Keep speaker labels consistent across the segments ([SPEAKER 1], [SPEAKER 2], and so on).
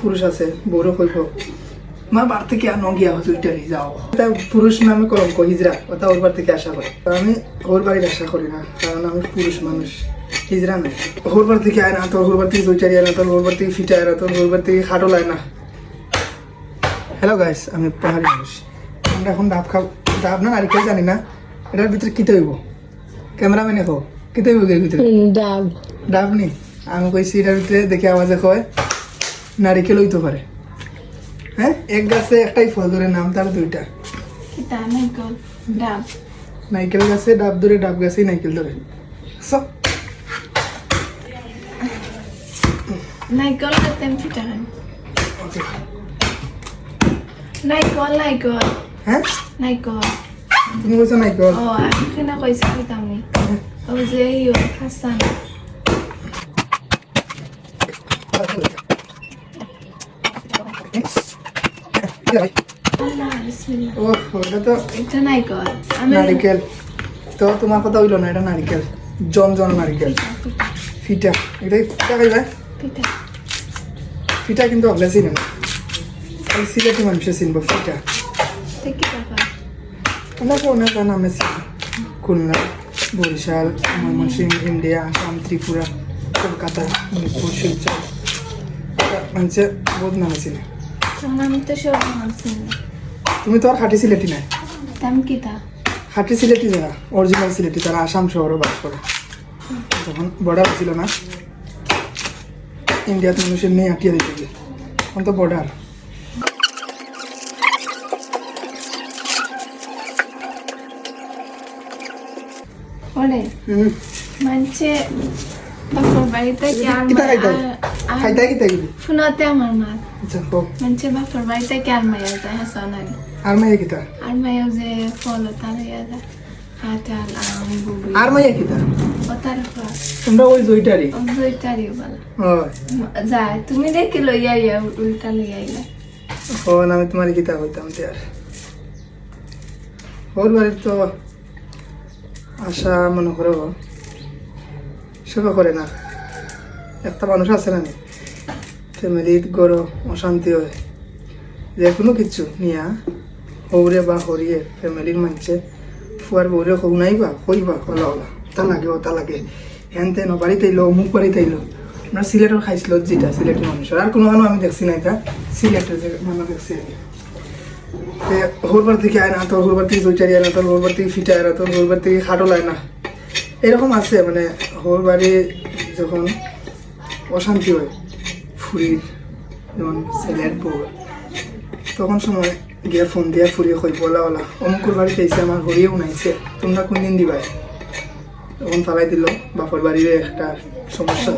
[SPEAKER 1] পুরুষ আছে বড় কইব মা বার থেকে আর নগিয়া হসপিটালে যাও। তা পুরুষ নামে কলঙ্ক হিজরা ওটা ওর বার থেকে আশা করে। আমি ওর বাড়ির আশা করি না কারণ আমি পুরুষ মানুষ হিজরা নাই। ওর বার থেকে আয় না তোর ওর বার থেকে জৈচারি আয় না তোর ওর বার থেকে ফিটে আয় না তোর ওর বার থেকে খাটো লায় না। হ্যালো গাইস আমি পাহাড়ি মানুষ। আমরা এখন ডাব খাব ডাব না নারিকেল জানি না। এটার ভিতরে কিতে হইব ক্যামেরাম্যানে হো কিতে হইব এর ভিতরে?
[SPEAKER 2] ডাব।
[SPEAKER 1] ডাব নি? আমি কইছি এটার ভিতরে দেখে আওয়াজে কয়। নারিকেল হইতে পারে। হ্যাঁ? এক গাছে একটাই ফল ধরে নাম তার দুইটা।
[SPEAKER 2] নাইকল
[SPEAKER 1] গাছে ডাব ধরে ডাব গাছেই নাইকেল ধরে। সব
[SPEAKER 2] নাইকল নাইকল নাইকল
[SPEAKER 1] হ্যাঁ।
[SPEAKER 2] নাইকল
[SPEAKER 1] তুমি বলছো নাইকল
[SPEAKER 2] ও আমি কিনা কইছি নি ও যে ইয়ো হাসান আল্লাহ বিসমিল্লাহ
[SPEAKER 1] ও ওটা তো
[SPEAKER 2] এটা নাইকল আমি
[SPEAKER 1] নারিকেল। তো তোমার কথা হইল না এটা নারিকেল। জন জন নারিকেল। ফিটা। এটাই ফিটা খাইবা? ফিটা। কিন্তু অগলা চিনে না। খালি সিলেটি মানুষে চিনব ফিটা।
[SPEAKER 2] তে কিতা কয়
[SPEAKER 1] অনেক অনেক নামে চিনি? খুলনা বরিশাল ময়মনসিংহ ইন্ডিয়া আসাম ত্রিপুরা কলকাতা মণিপুর শিলচর। মানুষে বহুত নামে চিনে।
[SPEAKER 2] তখন আমি তো সব মানছি
[SPEAKER 1] তুমি তো আর খাটি সিলেটি নাই।
[SPEAKER 2] তাম কিতা
[SPEAKER 1] খাটি সিলেটি যারা অরিজিনাল সিলেটি তারা আসাম শহরে বাস করে। যখন বর্ডার ছিল না ইন্ডিয়াতে মানুষের নিয়ে আটিয়ে দিতে এখন তো বর্ডার
[SPEAKER 2] ওরে মানছে আর
[SPEAKER 1] কিতা খাইতে?
[SPEAKER 2] আর-
[SPEAKER 1] খাইতে কিতা গিলি
[SPEAKER 2] আমার মা।
[SPEAKER 1] আচ্ছা
[SPEAKER 2] বাপর বাড়িতে কি আর মায়া? যায় হাসান
[SPEAKER 1] আর মাইয়া কিতা?
[SPEAKER 2] আর মায়া যে ফল তার ইয়া যায়
[SPEAKER 1] আর মাইয়া কিতা?
[SPEAKER 2] ও
[SPEAKER 1] তোমরা ওই জয়টারি
[SPEAKER 2] ও দুইটারই বলা। যায় তুমি দেখি লইয়া ইয়া উল্টা লইয়া ইয়া
[SPEAKER 1] হন আমি তোমার কিতা হইতাম তে আর। ওর বাড়ির তো আশা মনে করো। সেবা করে না। একটা মানুষ আছে না ফ্যামিলিত গরো অশান্তি হয়। যে কোনো কিছু নিয়া হৌরে বা হরিয়ে ফ্যামিলির মানছে ফুয়ার বৌরে হৌ নাই বা, হই বা ওলা ওলা তা লাগে ও তা লাগে। হেন তেন বাড়িতে এলো অমুক বাড়িতে এলো আমরা সিলেটের খাইছিল যেটা সিলেটের মানুষের আর কোনো আমি দেখছি না এটা সিলেটের যে মানুষ দেখছি হোরবার থেকে আয় না, তোর হোরবার থেকে জৈচারি আয় না, তোর হোরবার থেকে ফিটে আয় না, তোর হোরবার থেকে খাটো লায় না। এরকম আছে মানে হোর বাড়ি যখন অশান্তি হয়, ফুরির, যেমন ছেলের বউ, তখন সময় গিয়ে ফোন দিয়া ফুরিয়ে কই বলা ওলা অমুকুর বাড়িতে এসে আমার হরিয়েও নাইছে তোমরা কোন দিন দিবাই? তখন ফালাই দিল, বাপর বাড়ির একটা সমস্যা।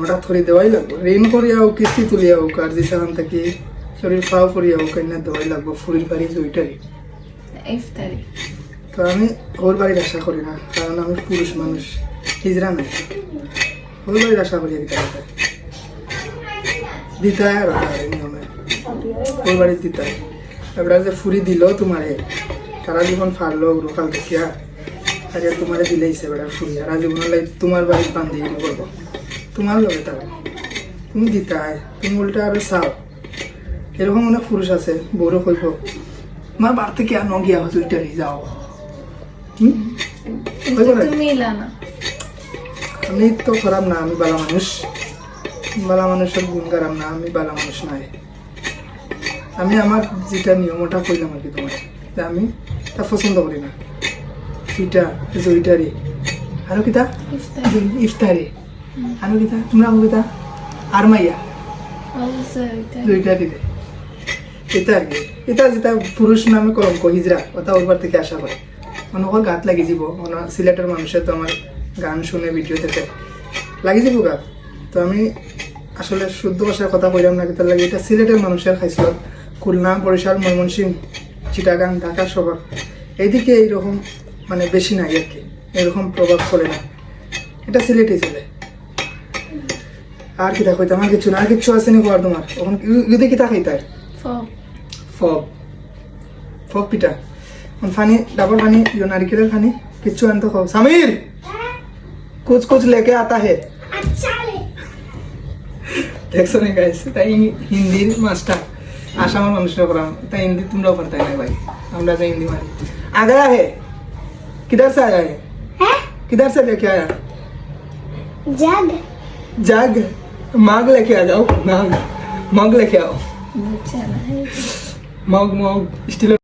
[SPEAKER 1] হঠাৎ করে দেওয়াই লাগবো, ঋণ করিয়াও কিস্তি তুলিয়াও কার যেখান থেকে শরীর খাওয়া করিয়াও কন্যা দেওয়াই লাগবো, ফুরির বাড়ি দুইটারই
[SPEAKER 2] ইফতারি।
[SPEAKER 1] তো আমি ওর বাড়ির আশা করি না, কারণ আমি পুরুষ মানুষ, হিজরা নাই ওর বাড়ির আশা করি দিতে দিতায় আর ওটা আর ওর বাড়ির দিতায় এবার যে ফুরি দিল তোমারে, তারা যখন ফারলো রোকাল দেখিয়া, আর তোমারে দিলেইছে বেড়া ফুরি। আর জীবন লাই তোমার বাড়ির বান্ধি করব। তোমার লগে তারা। তুমি দিতায় তুমি উল্টা আরও চাও। এরকম অনেক পুরুষ আছে, বড় কইব, মা বার থেকে আর নগিয়া হসপিটালে যাও? হুম?
[SPEAKER 2] কিন্তু তুমি
[SPEAKER 1] আমি তো খারাপ না আমি বালা মানুষ। বালা মানুষের গুণ খারাপ না আমি বালা মানুষ নাই। আমি আমার যেটা নিয়ম ওটা কইলাম আর কি তোমার আমি তা পছন্দ করি না। ফিটা জয়িটারি আরও কিতা
[SPEAKER 2] ইফতারি।
[SPEAKER 1] আরও কিতা তোমরা আমো কিতা আর মাইয়া দুইটা দিলে এটা আর কি। এটা যেটা পুরুষ নামে কলঙ্ক হিজরা ওটা ওর থেকে আশা করে মানে ওর গাত লাগি যাব মানে সিলেটের মানুষের তো আমার গান শুনে ভিডিও দেখে। লাগি যাব গাত। তো আমি আসলে শুদ্ধ ভাষার কথা কইলাম না কিন্তু লাগে এটা সিলেটের মানুষের খাইছিল। খুলনা বরিশাল ময়মনসিংহ চিটাগাং ঢাকা শহর এইদিকে এইরকম মানে বেশি নাই আর কি। এরকম প্রভাব পড়ে না। এটা সিলেটে চলে। আর কিতা কইতাম? আর কিছু না। আর কিচ্ছু আছে নি কোয়ার তোমার? ওখান ইউদে কিতা খাইতার
[SPEAKER 2] ফক
[SPEAKER 1] ফব ফব পিঠা। ফানি ডাবল ফানি यो नारिकेल फानी किच्चू आन तो खाओ समीर कुछ कुछ लेके आता है দেখছো না গাইস তাই হিন্দির মাস্টার আসামের মানুষরা করা তাই হিন্দি তোমরাও পারতে না ভাই আমরা যে হিন্দি मारी आ गया है किधर से आया है
[SPEAKER 3] है
[SPEAKER 1] किधर से लेके आया
[SPEAKER 3] जग
[SPEAKER 1] जग मग लेके आ जाओ मग मग लेके आओ
[SPEAKER 2] বুঝছে না
[SPEAKER 1] मग मग स्टील